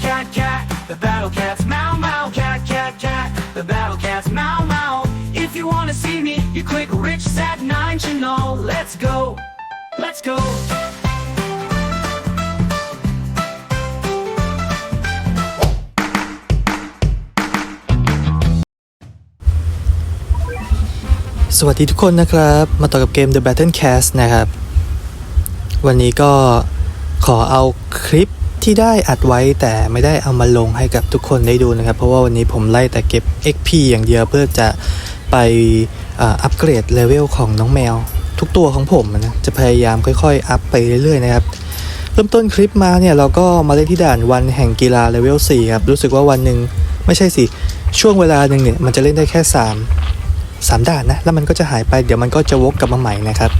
cat, cat, cat. The battle cats, meow, meow, cat, cat, cat. The battle cats, meow, meow. If you wanna see me, you click Rich Sat 9 channel. Let's go, let's go. สวัสดีทุกคนนะครับ มาต่อกับเกม The Battle Cast นะครับ วันนี้ก็ขอเอาคลิป ที่ได้อัดไว้แต่ไม่ได้เอามาลงให้กับทุกคนได้ดูนะครับ เพราะว่าวันนี้ผมไล่แต่เก็บ XP อย่างเดียวเพื่อจะไปอัปเกรดเลเวลของน้องแมว ทุกตัวของผมนะจะพยายามค่อยๆ อัพไปเรื่อยๆนะครับเริ่มต้นคลิปมาเนี่ยเราก็มาเล่นที่ด่านวันแห่งกีฬาเลเวล4ครับรู้สึกว่าวันหนึ่งไม่ใช่สิช่วงเวลาหนึ่งเนี่ยมันจะเล่นได้แค่3สามด่านนะแล้วมันก็จะหายไปเดี๋ยวมันก็จะวกกลับมาใหม่นะครับ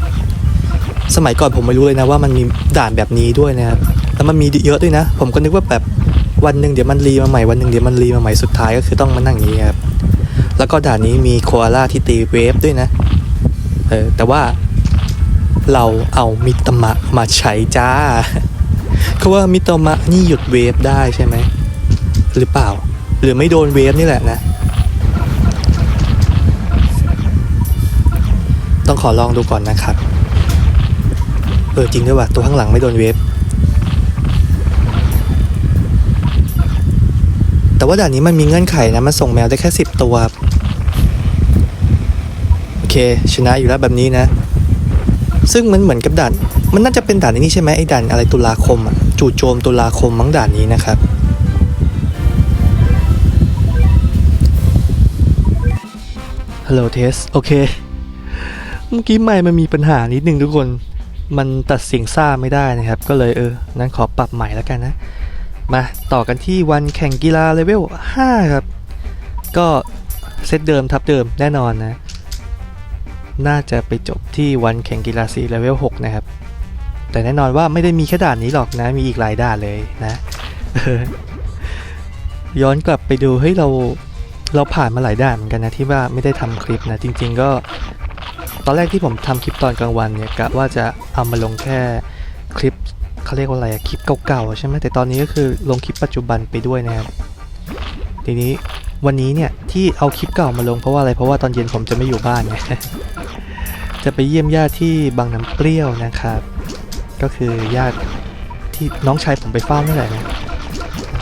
สมัยก่อนผมไม่รู้เลยนะว่ามันมีด่านแบบนี้ด้วยนะครับ แล้วมันมีเยอะด้วยนะ ผมก็นึกว่าแบบวันหนึ่งเดี๋ยวมันรีมาใหม่วันหนึ่งเดี๋ยวมันรีมาใหม่สุดท้ายก็คือต้องมานั่งอย่างนี้ครับแล้วก็ด่านนี้มีโคอาล่าที่ตีเวฟด้วยนะเออแต่ว่าเราเอามิตมะมาใช้จ้าเขาว่ามิตมะนี่หยุดเวฟได้ใช่ไหมหรือเปล่า หรือไม่โดนเวฟนี่แหละนะ ต้องขอลองดูก่อนนะครับเออจริงด้วยว่ะตัวข้างหลังไม่โดนเวฟ แต่ว่าด่านนี้มันมีเงื่อนไขนะ มันส่งแมวได้แค่สิบตัวครับโอเค ชนะอยู่แล้วแบบนี้นะ ซึ่งมันเหมือนกับด่าน มันน่าจะเป็นด่านนี้ใช่ไหมไอ้ด่านอะไรตุลาคมอะจู่โจมตุลาคมมั้งด่านนี้นะครับฮัลโหลเทสโอเค เมื่อกี้ไม่มันมีปัญหานิดนึงทุกคน มันตัดเสียงซ่าไม่ได้นะครับ ก็เลยเออ นั้นขอปรับใหม่แล้วกันนะ มาต่อกันที่วันแข่งกีฬาเลเวล 5 ครับ ก็เซตเดิมทับเดิมแน่นอนนะ น่าจะไปจบที่วันแข่งกีฬาสีเลเวล 6 นะครับ แต่แน่นอนว่าไม่ได้มีแค่ด่านนี้หรอกนะ มีอีกหลายด่านเลยนะ ย้อนกลับไปดูเฮ้ยเราเราผ่านมาหลายด่านเหมือนกันนะที่ว่าไม่ได้ทำคลิปนะ จริง ๆ ก็ตอนแรกที่ผมทำคลิปตอนกลางวันเนี่ยกะว่าจะเอามาลงแค่คลิป เขาเรียกว่าอะไรอะคลิปเก่าๆใช่ไหมแต่ตอนนี้ก็คือลงคลิปปัจจุบันไปด้วยนะครับทีนี้วันนี้เนี่ยที่เอาคลิปเก่ามาลงเพราะว่าอะไรเพราะว่าตอนเย็นผมจะไม่อยู่บ้านไงจะไปเยี่ยมญาติที่บางน้ำเปรี้ยวนะครับ ก็คือญาติที่น้องชายผมไปเฝ้านั่แหละนะ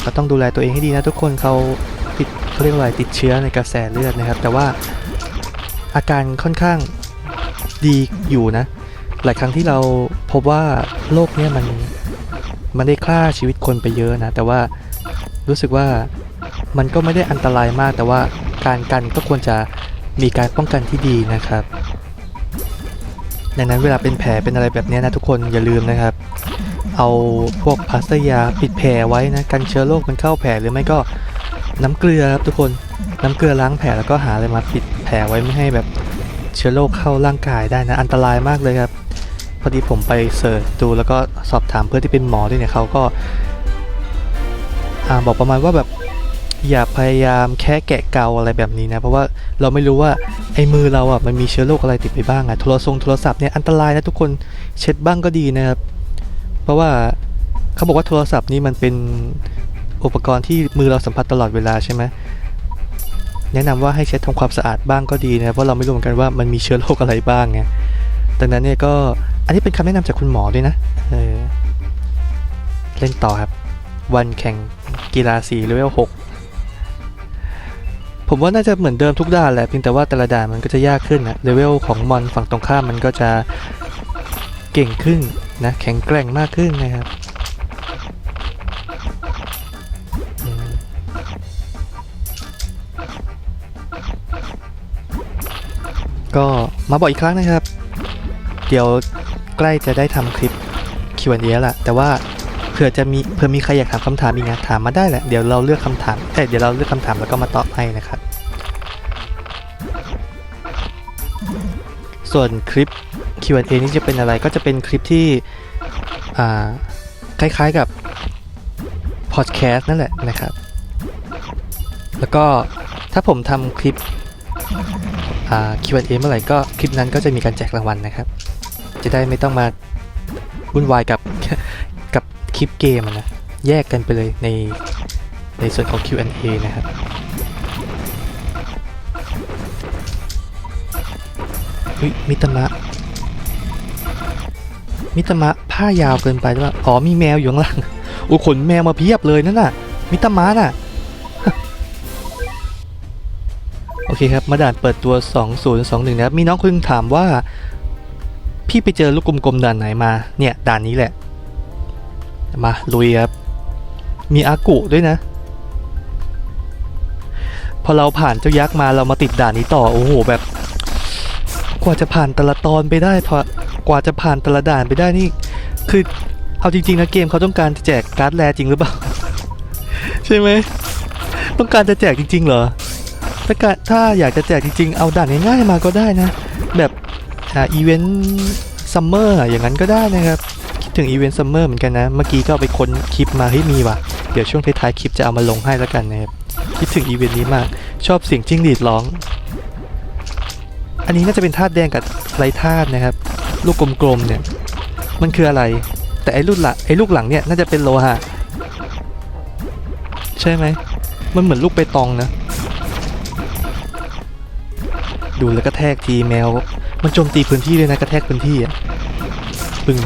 ก็ต้องดูแลตัวเองให้ดีนะทุกคนเขาติดเขาเรียกว่าอะไรติดเชื้อในกระแสเลือดนะครับ แต่ว่าอาการค่อนข้างดีอยู่นะ หลายครั้งที่เราพบว่าโรคเนี้ยมันมันได้ฆ่าชีวิตคนไปเยอะนะ แต่ว่ารู้สึกว่ามันก็ไม่ได้อันตรายมาก แต่ว่าการกันก็ควรจะมีการป้องกันที่ดีนะครับ ดังนั้นเวลาเป็นแผลเป็นอะไรแบบนี้นะทุกคนอย่าลืมนะครับ เอาพวกพลาสเตอร์ยาปิดแผลไว้นะกันเชื้อโรคมันเข้าแผลหรือไม่ก็น้ำเกลือครับทุกคนน้ำเกลือล้างแผลแล้วก็หาอะไรมาปิดแผลไว้ไม่ให้แบบเชื้อโรคเข้าร่างกายได้นะอันตรายมากเลยครับ พอดีผมไปเสิร์ชดูแล้วก็สอบถามเพื่อนที่เป็นหมอด้วยเนี่ยเขาก็อ่าบอกประมาณว่าแบบอย่าพยายามแค่แกะเกาอะไรแบบนี้นะ เพราะว่าเราไม่รู้ว่าไอ้มือเราอะมันมีเชื้อโรคอะไรติดไปบ้างอะโทรศัพท์โทรศัพท์เนี่ยอันตรายนะทุกคนเช็ดบ้างก็ดีนะครับ เพราะว่าเขาบอกว่าโทรศัพท์นี่มันเป็นอุปกรณ์ที่มือเราสัมผัสตลอดเวลาใช่ไหมแนะนำว่าให้เช็ดทำความสะอาดบ้างก็ดีนะเพราะเราไม่รู้เหมือนกันว่ามันมีเชื้อโรคอะไรบ้างไงดังนั้นเนี่ยก็ อันนี้เป็นคำแนะนำจากคุณหมอด้วยนะ เออ เล่นต่อครับ วันแข่งกีฬาสีเลเวล6ผมว่าน่าจะเหมือนเดิมทุกด่านแหละเพียงแต่ว่าแต่ละด่านมันก็จะยากขึ้นนะเลเวลของมอนฝั่งตรงข้ามมันก็จะเก่งขึ้นนะแข็งแกร่งมากขึ้นนะครับก็มาบอกอีกครั้งนะครับ เดี๋ยว ใกล้จะได้ทำคลิป Q&A แล้วละแต่ว่าเผื่อจะมีเผื่อมีใครอยากถามคำถามอีกนะถามมาได้แหละเดี๋ยวเราเลือกคำถามเอ้เดี๋ยวเราเลือกคำถามแล้วก็มาตอบให้นะครับส่วนคลิป Q&A นี่จะเป็นอะไรก็จะเป็นคลิปที่คล้ายๆกับพอดแคสต์นั่นแหละนะครับ แล้วก็ถ้าผมทำคลิป Q&A เมื่อไหร่ก็คลิปนั้นก็จะมีการแจกรางวัลนะครับ จะได้ไม่ต้องมาวุ่นวายกับกับคลิปเกมนะ แยกกันไปเลยในในส่วนของ Q&A นะครับเฮ้ยมิตมะ มิตมะผ้ายาวเกินไปหรือเปล่าอ๋อมีแมวอยู่ข้างล่างโอ้ขนแมวมาเพียบเลยนั่นน่ะ มิตมะน่ะ โอเคครับ มาด่านเปิดตัว 2021 นะครับ มีน้องคนหนึงถามว่า พี่ไปเจอลูกกลมๆด่านไหนมาเนี่ยด่านนี้แหละ มาลุยครับมีอากุด้วยนะ พอเราผ่านเจ้ายักษ์มาเรามาติดด่านนี้ต่อโอ้โหแบบ กว่าจะผ่านแต่ละตอนไปได้พอกว่าจะผ่านแต่ละด่านไปได้นี่ คือเอาจริงๆนะเกมเขาต้องการจะแจกการ์ดแรจริงหรือเปล่า ใช่ไหมต้องการจะแจกจริง ๆ เหรอถ้าถ้าอยากจะแจกจริงๆเอาด่านง่ายๆมาก็ได้นะ แบบ อ่าอีเวนต์ซัมเมอร์อย่างนั้นก็ได้นะครับ คิดถึงอีเวนต์ซัมเมอร์เหมือนกันนะ เมื่อกี้ก็ไปค้นคลิปมาเฮ้ยมีว่ะ เดี๋ยวช่วงท้ายๆคลิปจะเอามาลงให้แล้วกันนะครับ คิดถึงอีเวนต์นี้มาก ชอบเสียงจิ้งหรีดร้อง อันนี้น่าจะเป็นธาตุแดงกับไรธาตุนะครับ ลูกกลมๆเนี่ย มันคืออะไร แต่ไอ้ลูกหลังไอ้ลูกหลังเนี่ยน่าจะเป็นโลหะ ใช่ไหม มันเหมือนลูกเปตองนะ ดูแล้วก็แทกทีแมว มันโจมตีพื้นที่เลยนะกระแทกพื้นที่อะปึง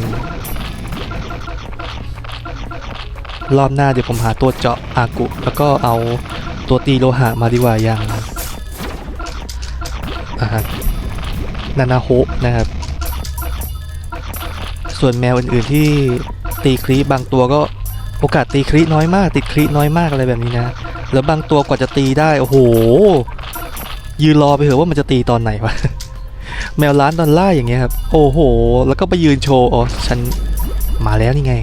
รอบหน้าเดี๋ยวผมหาตัวเจาะอากุ แล้วก็เอาตัวตีโลหะมาดีกว่าอย่างนานาโฮนะครับ ส่วนแมวอื่นๆที่ตีครีบางตัวก็โอกาสตีครีน้อยมาก ติดครีน้อยมากอะไรแบบนี้นะ แล้วบางตัวกว่าจะตีได้ โอ้โหยืนรอไปเถอะว่ามันจะตีตอนไหนวะ แมวล้านดอลลาร์อย่างเงี้ยครับ โอ้โห แล้วก็ไปยืนโชว์ อ๋อ ฉันมาแล้วนี่ไง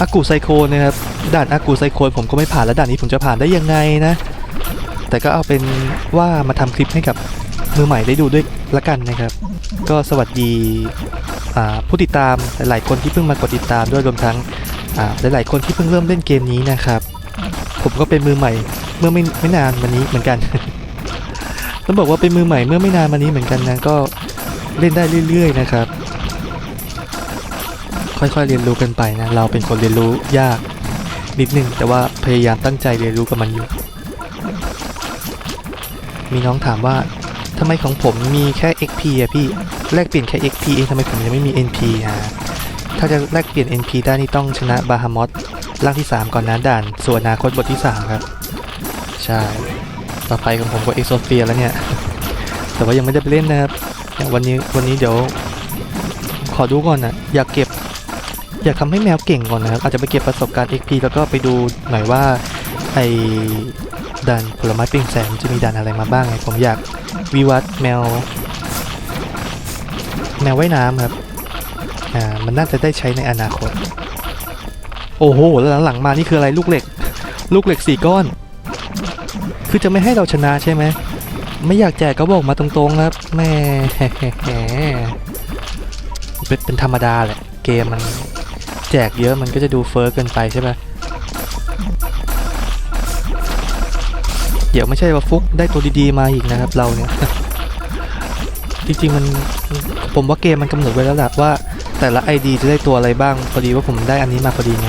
อากูไซโคนนะครับ ด่านอากูไซโคนผมก็ไม่ผ่านแล้วด่านนี้ผมจะผ่านได้ยังไงนะ แต่ก็เอาเป็นว่ามาทำคลิปให้กับมือใหม่ได้ดูด้วยละกันนะครับ ก็สวัสดีผู้ติดตามหลายๆคนที่เพิ่งมากดติดตามด้วยรวมทั้งหลายๆคนที่เพิ่งเริ่มเล่นเกมนี้นะครับ ผมก็เป็นมือใหม่เมื่อไม่ไม่นานมานี้เหมือนกัน ต้องบอกว่าเป็นมือใหม่เมื่อไม่นานมานี้เหมือนกันนะก็เล่นได้เรื่อย ๆ นะครับ ค่อยๆเรียนรู้กันไปนะ เราเป็นคนเรียนรู้ยากนิดนึงแต่ว่าพยายามตั้งใจเรียนรู้กับมันอยู่ มีน้องถามว่าทำไมของผมมีแค่ XP อะพี่แลกเปลี่ยนแค่ XP เองทำไมผมยังไม่มี NP อะถ้าจะแลกเปลี่ยน NP ได้นี่ต้องชนะบาฮามอสร่างที่ 3 ก่อนนะด่านส่วนอนาคตบทที่ 3 ครับ ใช่ ต่อไปของผมก็เอ็กโซเฟียแล้วเนี่ย แต่ว่ายังไม่ได้ไปเล่นนะครับอย่างวันนี้วันนี้เดี๋ยวขอดูก่อนนะอยากเก็บ อยากทำให้แมวเก่งก่อนนะครับอาจจะไปเก็บประสบการณ์ XP แล้วก็ไปดูหน่อยว่าไอ้ด่านผลไม้ปล่งแสงจะมีด่านอะไรมาบ้างไงผมอยากวิวัฒน์แมว แมวว่ายน้ำครับอ่ามันน่าจะได้ใช้ในอนาคต โอ้โหแล้วหลังมานี่คืออะไรลูกเหล็ก ลูกเหล็กสี่ก้อน คือจะไม่ให้เราชนะใช่ไหม ไม่อยากแจกก็บอกมาตรงๆครับแม่เป็นเป็นธรรมดาแหละ เกมมันแจกเยอะมันก็จะดูเฟอ้อเกินไปใช่ไหมเดี๋ยวไม่ใช่ว่าฟุกได้ตัวดีๆมาอีกนะครับเราเนี่ย จริงๆมันผมว่าเกมมันกำหนดไว้แล้วแหละว่าแต่ละ ID จะได้ตัวอะไรบ้าง พอดีว่าผมได้อันนี้มาพอดีไง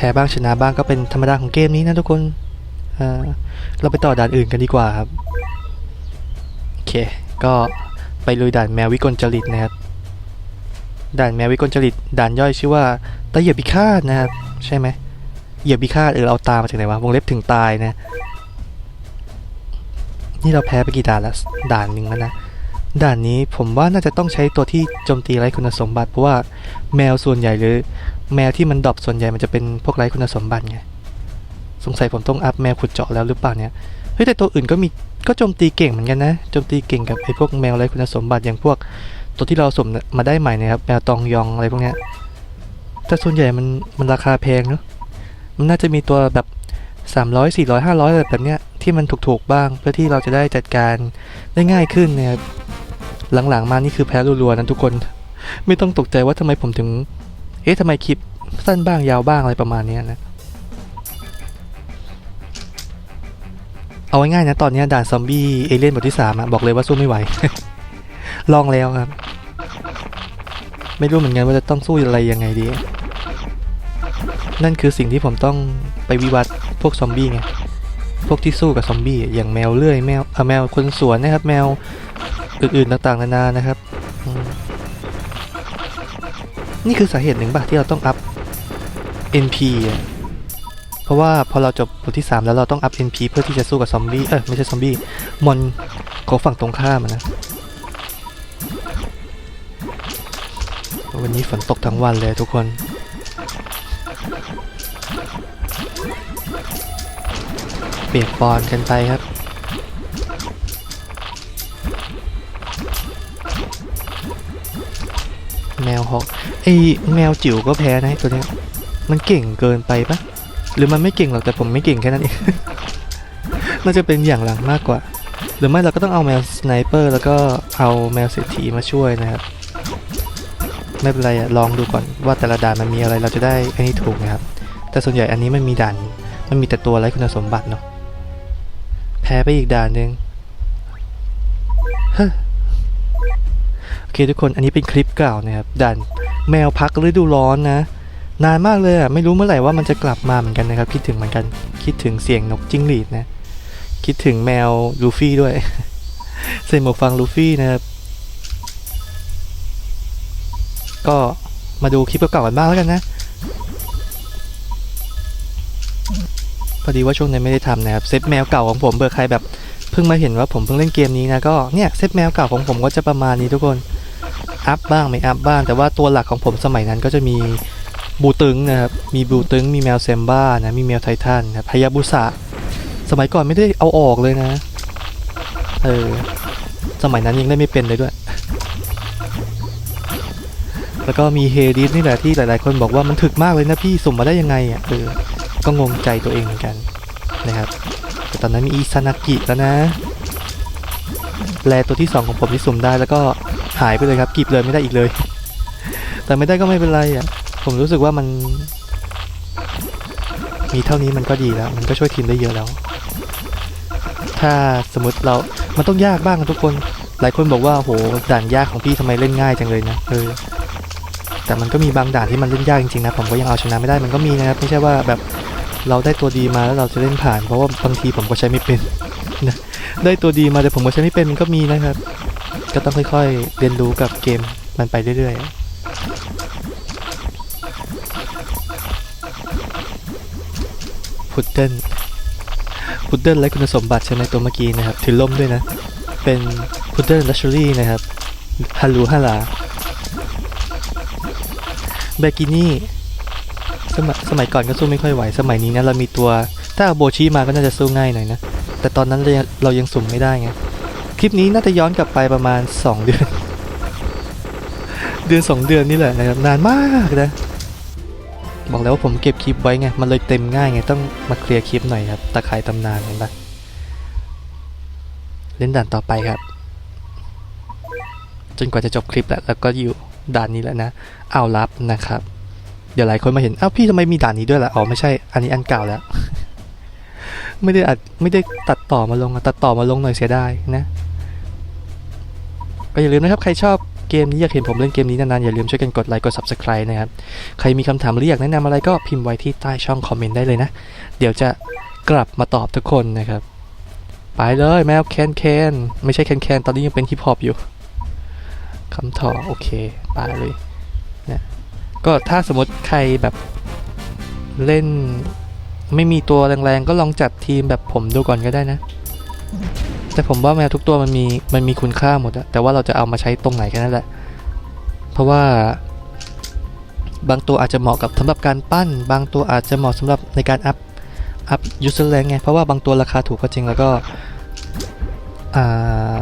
พ้บ้างชนะบ้างก็เป็นธรรมดาของเกมนี้นะทุกคนเราไปต่อด่านอื่นกันดีกว่าครับ โอเค ก็ไปลุยด่านแมววิกลจริตนะครับ ด่านแมววิกลจริต ด่านย่อยชื่อว่าตะเหยียบพิฆาตนะครับ ใช่ไหมเหยียบพิฆาตเออเอาตามาจากไหนวะ วงเล็บถึงตายนะ นี่เราแพ้ไปกี่ด่านแล้ว ด่านหนึ่งแล้วนะ ด่านนี้ผมว่าน่าจะต้องใช้ตัวที่โจมตีไร้คุณสมบัติเพราะว่าแมวส่วนใหญ่หรือ แมวที่มันดรอปส่วนใหญ่มันจะเป็นพวกไร้คุณสมบัติไงสงสัยผมต้องอัพแมวขุดเจาะแล้วหรือเปล่าเนี่ยเฮ้ยแต่ตัวอื่นก็มีก็โจมตีเก่งเหมือนกันนะโจมตีเก่งกับไอ้พวกแมวไร้คุณสมบัติอย่างพวก ตัวที่เราสมมาได้ใหม่นะครับแมวตองยองอะไรพวกเนี้ยแต่ส่วนใหญ่มันมันราคาแพงเนอะมันน่าจะมีตัวแบบ300 400 500อะไรแบบเนี้ย ที่มันถูกๆบ้าง เพื่อที่เราจะได้จัดการได้ง่ายขึ้นนะครับหลังๆมานี่คือแพ้รัวๆนะทุกคน ไม่ต้องตกใจว่าทำไมผมถึง เอ๊ะทำไมคลิปสั้นบ้างยาวบ้างอะไรประมาณนี้นะเอาง่ายๆนะตอนนี้ด่านซอมบี้เอเลี่ยนบทที่สามอะบอกเลยว่าสู้ไม่ไหว ลองแล้วครับ ไม่รู้เหมือนกันว่าจะต้องสู้อะไรยังไงดี นั่นคือสิ่งที่ผมต้องไปวิวัฒพวกซอมบี้ไง พวกที่สู้กับซอมบี้อย่างแมวเลื่อยแมวแมวคนสวนนะครับ แมวอื่นๆต่างๆนานานะครับ นี่คือสาเหตุหนึ่งป่ะที่เราต้องอัพ NP เพราะว่าพอเราจบบทที่ 3 แล้วเราต้องอัพ NP เพื่อที่จะสู้กับซอมบี้เออไม่ใช่ซอมบี้มอนของฝั่งตรงข้ามนะวันนี้ฝนตกทั้งวันเลยทุกคน เปียกปอนกันไปครับแมวฮอกไอแมวจิ๋วก็แพ้นะตัวเนี้ยมันเก่งเกินไปปะหรือมันไม่เก่งหรอกแต่ผมไม่เก่งแค่นั้นเองน่าจะเป็นอย่างหลังมากกว่า หรือไม่เราก็ต้องเอาแมวสไนเปอร์แล้วก็เอาแมวเศรษฐีมาช่วยนะครับไม่เป็นไรอะลองดูก่อนว่าแต่ละด่านมันมีอะไรเราจะได้อันนี้ถูกนะครับ แต่ส่วนใหญ่อันนี้มันมีด่านมันมีแต่ตัวไร้คุณสมบัติเนาะ พ้ไปอีกด่านหนึ่งเฮ้อโอเคทุกคนอันนี้เป็นคลิปเก่านะครับด่านแมวพักฤดูร้อนนะ นานมากเลยอะไม่รู้เมื่อไหร่ว่ามันจะกลับมาเหมือนกันนะครับ คิดถึงเหมือนกัน คิดถึงเสียงนกจิ้งหรีดนะ คิดถึงแมวลูฟี่ด้วยใส่หมวกฟังลูฟี่นะครับก็มาดูคลิปเก่าๆกันบ้างแล้วกันนะ อดีว่าช่วงนี้ไม่ได้ทำนะครับเซตแมวเก่าของผมเบอร์ใครแบบเพิ่งมาเห็นว่าผมเพิ่งเล่นเกมนี้นะก็เนี่ยเซตแมวเก่าของผมก็จะประมาณนี้ทุกคนอัพบ้างไม่อัพบ้าง แต่ว่าตัวหลักของผมสมัยนั้นก็จะมีบูตึงนะครับมีบูตึงมีแมวเซมบ้านะมีแมวไททันนะพยาบุสะสมัยก่อนไม่ได้เอาออกเลยนะเออสมัยนั้นยังได้ไม่เป็นเลยด้วย แล้วก็มีเฮดิสนี่แหละที่หลายๆ คนบอกว่ามันถึกมากเลยนะพี่สุ่มมาได้ยังไงอะเออ ก็งงใจตัวเองเหมือนกันนะครับแต่ตอนนั้นมีอิซานากิแล้วนะแลตัวที่ 2 ของผมที่สุ่มได้แล้วก็หายไปเลยครับกีบเลยไม่ได้อีกเลย แต่ไม่ได้ก็ไม่เป็นไรอะผมรู้สึกว่ามัน มีเท่านี้มันก็ดีแล้ว มันก็ช่วยทีมได้เยอะแล้ว ถ้าสมมติเรา มันต้องยากบ้างอะทุกคน หลายคนบอกว่าโหด่านยากของพี่ทำไมเล่นง่ายจังเลยนะเออแต่มันก็มีบางด่านที่มันเล่นยากจริงๆนะผมก็ยังเอาชนะไม่ได้มันก็มีนะครับไม่ใช่ว่าแบบ เราได้ตัวดีมาแล้วเราจะเล่นผ่าน เพราะว่าบางทีผมก็ใช้ไม่เป็นนะได้ตัวดีมาแต่ผมก็ใช้ไม่เป็นมันก็มีนะครับ ก็ต้องค่อยๆ เรียนรู้กับเกมมันไปเรื่อยๆพุดเดิ้ลพุดเดิ้ลและคุณสมบัติใช่ไหมตัวเมื่อกี้นะครับ ถือล่มด้วยนะ เป็นพุดเดิ้ลลักชัวรี่นะครับฮัลลูฮัลลาเบกินี่ มัยสมัยก่อนก็สู้ไม่ค่อยไหว สมัยนี้นะเรามีตัว ถ้าเอาโบชิมาก็น่าจะสู้ง่ายหน่อยนะ แต่ตอนนั้นเรายังเรายังสุ่มไม่ได้ไง คลิปนี้น่าจะย้อนกลับไปประมาณ 2 เดือน เดือน 2 เดือนนี่แหละนะครับ นานมากนะ บอกแล้วว่าผมเก็บคลิปไว้ไง มันเลยเต็มง่ายไง ต้องมาเคลียร์คลิปหน่อยครับ ตะไคร่ตำนานเห็นปะเล่นด่านต่อไปครับ จนกว่าจะจบคลิปแหละ แล้วก็อยู่ด่านนี้แล้วนะ เอารับนะครับ เดี๋ยวหลายคนมาเห็นอ้าวพี่ทำไมมีด่านนี้ด้วยล่ะอ๋อไม่ใช่อันนี้อันเก่าแล้ว ไม่ได้อัดไม่ได้ตัดต่อมาลงตัดต่อมาลงหน่อยเสียดายนะก็อย่าลืมนะครับใครชอบเกมนี้อยากเห็นผมเล่นเกมนี้นานๆอย่าลืมช่วยกันกดไลค์กด subscribe นะครับใครมีคำถามหรืออยากแนะนำอะไรก็พิมพ์ไว้ที่ใต้ช่องคอมเมนต์ได้เลยนะ เดี๋ยวจะกลับมาตอบทุกคนนะครับ ไปเลยแมวแคนแคนไม่ใช่แคนแคนตอนนี้ยังเป็นฮิปฮอปอยู่คำถอโอเคไปเลย ก็ถ้าสมมติใครแบบเล่นไม่มีตัวแรงๆ ก็ลองจัดทีมแบบผมดูก่อนก็ได้นะ แต่ผมว่าแมวทุกตัวมันมีมันมีคุณค่าหมดอะแต่ว่าเราจะเอามาใช้ตรงไหนแค่นั้นแหละ เพราะว่าบางตัวอาจจะเหมาะกับสำหรับการปั้น บางตัวอาจจะเหมาะสำหรับในการอัพอัพยูสแรงไง เพราะว่าบางตัวราคาถูกก็จริงแล้วก็อ่า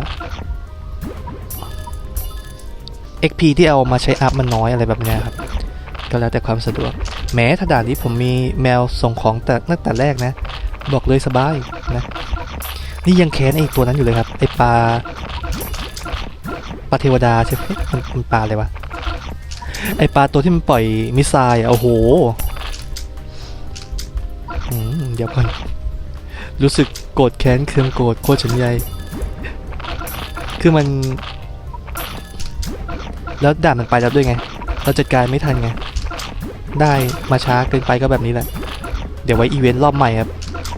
XP ที่เอามาใช้อัพมันน้อยอะไรแบบเนี้ยครับ ก็แล้วแต่ความสะดวก แม้ถ้าด่านนี้ผมมีแมวส่งของแต่ตั้งแต่แรกนะ บอกเลยสบายนะ นี่ยังแค้นไอ้ตัวนั้นอยู่เลยครับ ไอ้ปลาปลาเทวดาใช่ไหมมันมันปลาอะไรวะ ไอ้ปลาตัวที่มันปล่อยมิสไซล์อะโอ้โหเดี๋ยวก่อน รู้สึกโกรธแค้นเคืองโกรธโคตรฉันใหญ่คือมัน แล้วด่านมันไปแล้วด้วยไง เราจัดการไม่ทันไง ได้มาช้าเกินไปก็แบบนี้แหละ เดี๋ยวไว้อีเวนต์รอบใหม่ครับ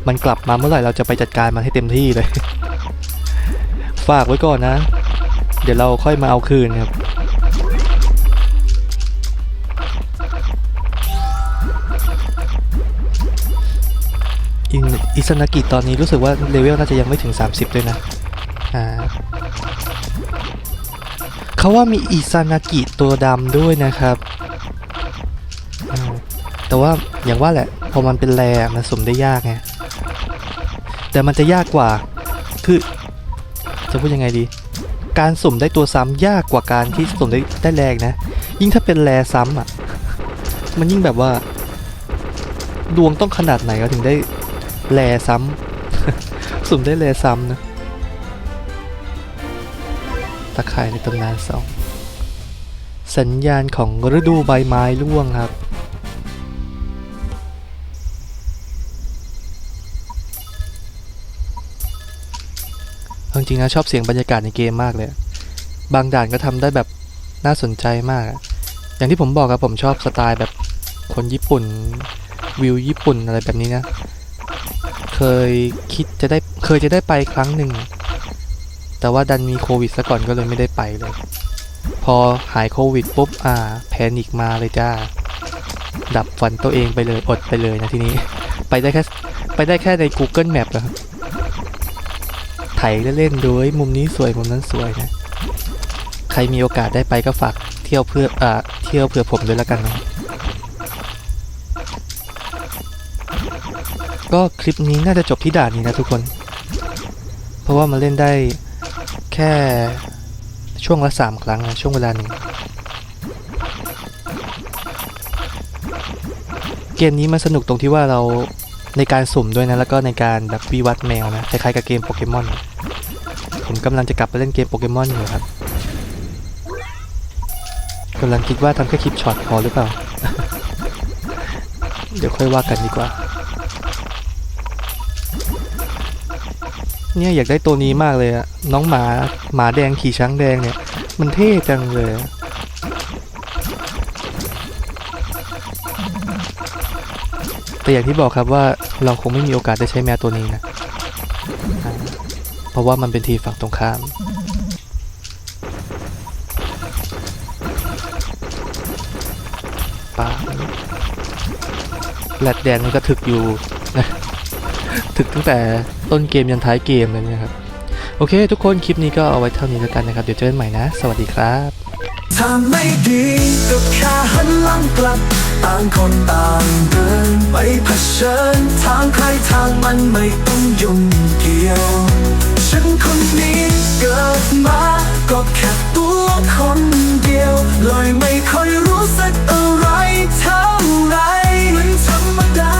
มันกลับมาเมื่อไหร่เราจะไปจัดการมันให้เต็มที่เลย ฝากไว้ก่อนนะ เดี๋ยวเราค่อยมาเอาคืนครับ อิอิซานากิตอนนี้รู้สึกว่าเลเวลน่าจะยังไม่ถึง 30 ด้วยนะ อ่าเขาว่ามีอิซานากิตัวดำด้วยนะครับ แต่ว่าอย่างว่าแหละพอมันเป็นแรมันสุ่มได้ยากไงแต่มันจะยากกว่าคือจะพูดยังไงดี การสุ่มได้ตัวซ้ำยากกว่าการที่สุ่มได้ได้แรงนะ ยิ่งถ้าเป็นแรซ้ำอะ มันยิ่งแบบว่า ดวงต้องขนาดไหนก็ถึงได้แลซ้ำสุ่มได้แลซ้ำนะตะข่ายในตำนานสองสัญญาณของฤดูใบไม้ร่วงครับ จริงๆนะชอบเสียงบรรยากาศในเกมมากเลย บางด่านก็ทำได้แบบน่าสนใจมาก อย่างที่ผมบอกครับผมชอบสไตล์แบบคนญี่ปุ่นวิวญี่ปุ่นอะไรแบบนี้นะ เคยคิดจะได้เคยจะได้ไปครั้งหนึ่ง แต่ว่าดันมีโควิดซะก่อนก็เลยไม่ได้ไปเลย พอหายโควิดปุ๊บอ่าแพนิกมาเลยจ้า ดับฟันตัวเองไปเลยอดไปเลยนะทีนี้ ไปได้แค่ไปได้แค่ใน Google Map อะครับ ไถเล่นๆดูเฮ้ยมุมนี้สวยมุมนั้นสวยนะ ใครมีโอกาสได้ไปก็ฝากเที่ยวเพื่ออ่าเที่ยวเผื่อผมด้วยล้วกันนะก็คลิปนี้น่าจะจบที่ด่านนี้นะทุกคน เพราะว่ามาเล่นได้แค่ช่วงละสามครั้งนะช่วงเวลาหนึ่งเกมนี้มันสนุกตรงที่ว่าเรา ในการสุ่มด้วยนะ แล้วก็ในการแบบวิวัฒแมวนะ คล้ายๆกับเกมโปเกมอน ผมกำลังจะกลับไปเล่นเกมโปเกมอนอยู่ครับกำลังคิดว่าทำแค่คลิปช็อตพอหรือเปล่า เดี๋ยวค่อยว่ากันดีกว่า เนี่ยอยากได้ตัวนี้มากเลยอะน้องหมาหมาแดงขี่ช้างแดงเนี่ย มันเท่จังเลย แต่อย่างที่บอกครับว่าเราคงไม่มีโอกาสได้ใช้แมวตัวนี้นะ เพราะว่ามันเป็นทีฝั่งตรงข้ามป่าแรดแดงนี่ก็ถึกอยู่นะ ถึกตั้งแต่ต้นเกมยันท้ายเกมเลยนะครับ โอเค ทุกคนคลิปนี้ก็เอาไว้เท่านี้แล้วกันนะครับ เดี๋ยวเจอกันใหม่นะ สวัสดีครับ ถ้าไม่ดีก็แค่หันหลังกลับ ต่างคนต่างเดินไปเผชิญ ทางใครทางมันไม่ต้องยุ่งเกี่ยว ฉันคนนี้เกิดมาก็แค่ตัวคนเดียว เลยไม่ค่อยรู้สึกอะไรเท่าไรมันธรรมดา